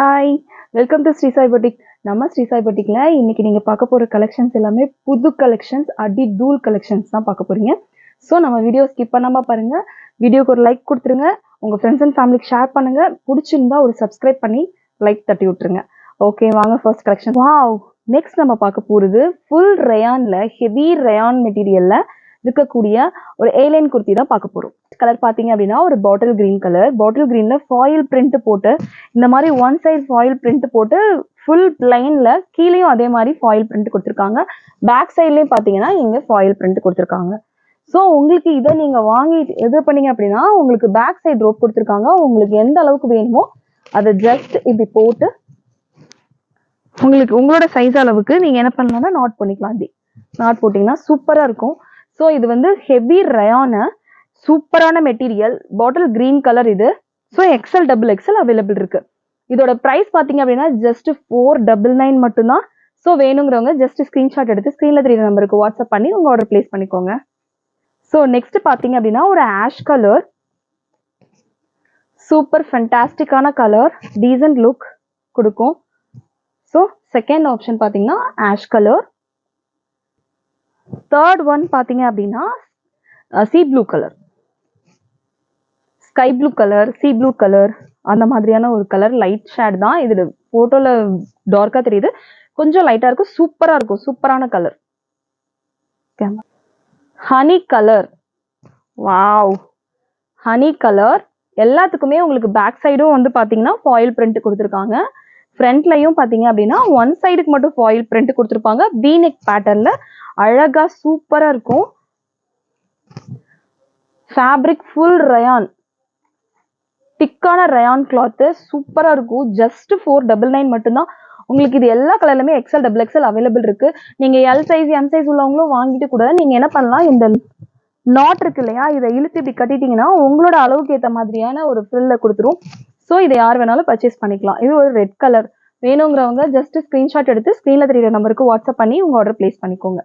Hi welcome to Srisai batik நம்ம ஸ்ரீசாய் பட்டிக்கில் இன்றைக்கி நீங்கள் பார்க்க போகிற கலெக்ஷன்ஸ் எல்லாமே புது கலெக்ஷன்ஸ் அடி தூள் கலெக்ஷன்ஸ் தான் பார்க்க போகிறீங்க ஸோ நம்ம வீடியோ ஸ்கிப் பண்ணாமல் பாருங்கள் வீடியோக்கு ஒரு லைக் கொடுத்துருங்க. உங்கள் ஃப்ரெண்ட்ஸ் அண்ட் ஃபேமிலிக்கு ஷேர் பண்ணுங்கள் பிடிச்சிருந்தா ஒரு சப்ஸ்கிரைப் பண்ணி லைக் தட்டி விட்ருங்க ஓகே வாங்க ஃபர்ஸ்ட் கலெக்ஷன் வா நெக்ஸ்ட் நம்ம பார்க்க போகிறது ஃபுல் ரயானில் ஹெவி ரயான் மெட்டீரியலில் இருக்கக்கூடிய ஒரு ஏலைன் குர்த்தி தான் பார்க்க போகிறோம் கலர் பார்த்தீங்க அப்படின்னா ஒரு பாட்டில் கிரீன் கலர் பாட்டில் கிரீனில் ஃபாயில் பிரிண்ட் போட்டு இந்த மாதிரி ஒன் சைட் ஃபாயில் பிரிண்ட் போட்டு ஃபுல் பிளைனில் கீழேயும் அதே மாதிரி ஃபாயில் பிரிண்ட் கொடுத்துருக்காங்க. பேக் சைட்லேயும் பார்த்தீங்கன்னா இங்கே ஃபாயில் பிரிண்ட் கொடுத்துருக்காங்க. ஸோ உங்களுக்கு இதை நீங்கள் வாங்கி எது பண்ணீங்க அப்படின்னா உங்களுக்கு பேக் சைடு ரோப் கொடுத்துருக்காங்க. உங்களுக்கு எந்த அளவுக்கு வேணுமோ அதை ஜஸ்ட் இப்படி போட்டு உங்களுக்கு உங்களோட சைஸ் அளவுக்கு நீங்கள் என்ன பண்ணலாம்னா நாட் பண்ணிக்கலாம் அப்படி. நாட் போட்டிங்கன்னா சூப்பராக இருக்கும். ஸோ இது வந்து ஹெவி ரயானை சூப்பரான மெட்டீரியல். பாட்டில் கிரீன் கலர் இது. So XL double XL available இருக்கு. இதோட ப்ரைஸ் பார்த்தீங்க அப்படின்னா ஜஸ்ட் ஃபோர் டபுள் நைன் மட்டும்தான். ஸோ வேணுங்கிறவங்க ஜஸ்ட் ஸ்க்ரீன்ஷாட் எடுத்து ஸ்க்ரீனில் தெரியுற நம்பருக்கு வாட்ஸ்அப் பண்ணி உங்கள் ஆர்டர் பிளேஸ் பண்ணிக்கோங்க. ஸோ நெக்ஸ்ட் பார்த்தீங்க அப்படின்னா ஒரு ஆஷ் கலர் சூப்பர் ஃபென்டாஸ்டிக்கான கலர் டீசன்ட் லுக் கொடுக்கும். ஸோ செகண்ட் ஆப்ஷன் பார்த்தீங்கன்னா ஆஷ் கலர் தேர்ட் ஒன் பார்த்தீங்க அப்படின்னா sea blue colour sky blue colour sea blue colour அந்த மாதிரியான ஒரு கலர் லைட் ஷேட் தான் இதில் ஃபோட்டோவில் டார்க்காக தெரியுது. கொஞ்சம் லைட்டாக இருக்கும் சூப்பராக இருக்கும் சூப்பரான colour honey colour wow honey colour எல்லாத்துக்குமே உங்களுக்கு பேக் சைடும் வந்து பார்த்தீங்கன்னா ஃபாயில் பிரிண்ட் கொடுத்துருக்காங்க. ஃப்ரண்ட்லையும் பார்த்தீங்க அப்படின்னா ஒன் சைடுக்கு மட்டும் ஃபாயில் பிரிண்ட் கொடுத்துருப்பாங்க. வி பேட்டர்னில் அழகாக சூப்பராக இருக்கும். ஃபேப்ரிக் ஃபுல் ரயான் திக்கான ரயான் கிளாத்து சூப்பராக இருக்கும். ஜஸ்ட் ஃபோர் டபுள் நைன் மட்டும்தான். உங்களுக்கு இது எல்லா கலர்லையுமே எக்ஸல் டபுள் எக்ஸல் அவைலபிள் இருக்குது நீங்கள் எல் சைஸ் எம் சைஸ் உள்ளவங்களும் வாங்கிட்டு கூட நீங்கள் என்ன பண்ணலாம்? இந்த நாட் இருக்கு இல்லையா? இதை இழுத்து இப்படி கட்டிட்டீங்கன்னா உங்களோட அளவுக்கு ஏற்ற மாதிரியான ஒரு ஃப்ரில்ல கொடுத்துரும். ஸோ இதை யார் வேணாலும் பர்ச்சேஸ் பண்ணிக்கலாம். இது ஒரு ரெட் கலர் வேணுங்கிறவங்க ஜஸ்ட் ஸ்க்ரீன்ஷாட் எடுத்து ஸ்க்ரீனில் தெரியுற நம்பருக்கு வாட்ஸ்அப் பண்ணி உங்கள் ஆர்டர் பிளேஸ் பண்ணிக்கோங்க.